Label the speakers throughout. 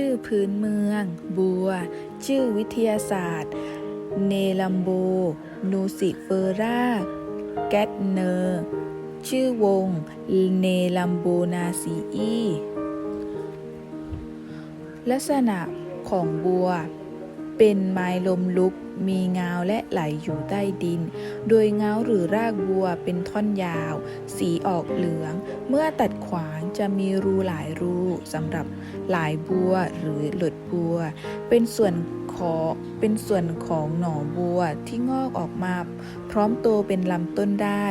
Speaker 1: ชื่อพื้นเมือง บัว ชื่อวิทยาศาสตร์ เนลัมโบ นูซิเฟอร่า แกตเนอร์ ชื่อวง เนลัมโบนาซีอีลักษณะของบัว เป็นไม้ลมลุก มีเงาและไหลอยู่ใต้ดิน โดยเงาหรือรากบัวเป็นท่อนยาว สีออกเหลือง เมื่อตัดขวางจะมีรูหลายรูสำหรับหลายบัวหรือหลดบัว เป็นส่วนของเป็นส่วนของหน่อบัวที่งอกออกมา พร้อมโตเป็นลำต้นได้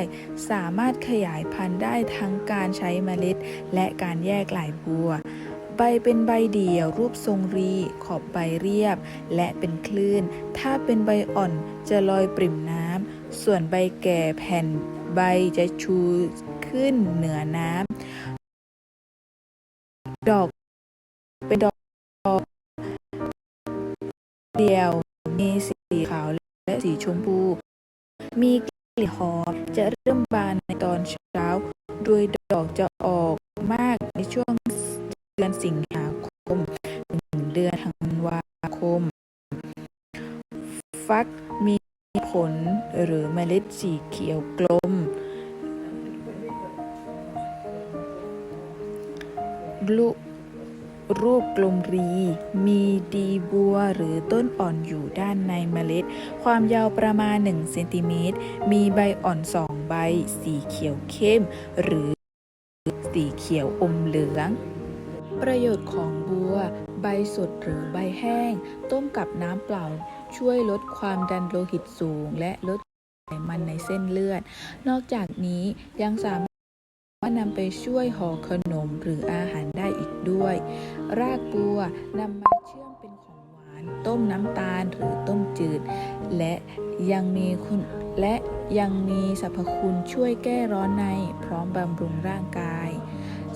Speaker 1: สามารถขยายพันธุ์ได้ทั้งการใช้เมล็ด และการแยกหลายบัว ใบเป็นใบเดี่ยวรูปทรงรี ขอบใบเรียบ และเป็นคลื่น ถ้าเป็นใบอ่อนจะลอยปริ่มน้ำ ส่วนใบแก่แผ่นใบจะชูขึ้นเหนือน้ำ ดอกเป็นดอกเดี่ยวมีสีขาวและสีชมพู มีกลิ่นหอมจะเริ่มบานในตอนเช้า โดยดอกจะออก เดือนสิงหาคมถึงเดือนธันวาคม ฟักมีผลหรือเมล็ดสีเขียวกลมรูปรูปกลมรี มีดีบัวหรือต้นอ่อนอยู่ด้านในเมล็ด ความยาวประมาณ 1 เซนติเมตร มีใบอ่อน2ใบ สีเขียวเข้ม หรือสีเขียวอมเหลือง ประโยชน์ของบัว ใบสดหรือใบแห้ง ต้มกับน้ำเปล่า ช่วยลดความดันโลหิตสูง และลดไขมันในเส้นเลือด นอกจากนี้ยังสามารถนำไปช่วยห่อขนมหรืออาหารได้อีกด้วย รากบัวนำมาเชื่อมเป็นของหวาน ต้มน้ำตาลหรือต้มจืด และยังมีคุณและยังมีสรรพคุณช่วยแก้ร้อนใน พร้อมบำรุงร่างกาย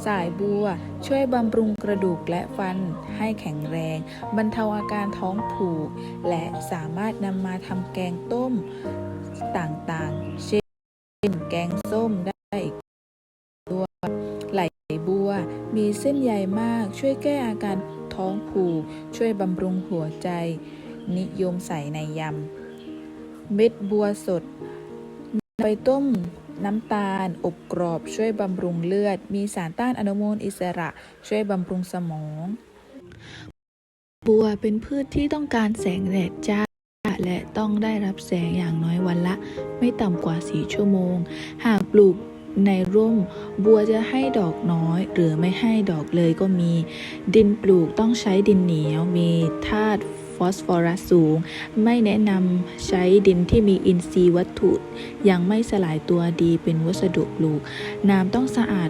Speaker 1: สายบัว ช่วยบำรุงกระดูกและฟันให้แข็งแรง บรรเทาอาการท้องผูก และสามารถนำมาทำแกงต้มต่างๆ เช่นแกงส้มได้อีกด้วยไหลบัว มีเส้นใยมาก ช่วยแก้อาการท้องผูก ช่วยบำรุงหัวใจ นิยมใส่ในยำ เม็ดบัวสดนำไปต้ม น้ำตาล อบกรอบ ช่วยบำรุงเลือด มีสารต้านอนุมูลอิสระ ช่วยบำรุงสมอง บัวเป็นพืชที่ต้องการแสงแดดจ้า และต้องได้รับแสงอย่างน้อยวันละ ไม่ต่ำกว่า 4 ชั่วโมง หากปลูกในร่ม บัวจะให้ดอกน้อย หรือไม่ให้ดอกเลยก็มี ดินปลูกต้องใช้ดินเหนียว มีธาตุ ฟอสฟอรัสสูง ไม่แนะนำใช้ดินที่มีอินทรีย์วัตถุ ยังไม่สลายตัวดีเป็นวัสดุปลูก น้ำต้องสะอาด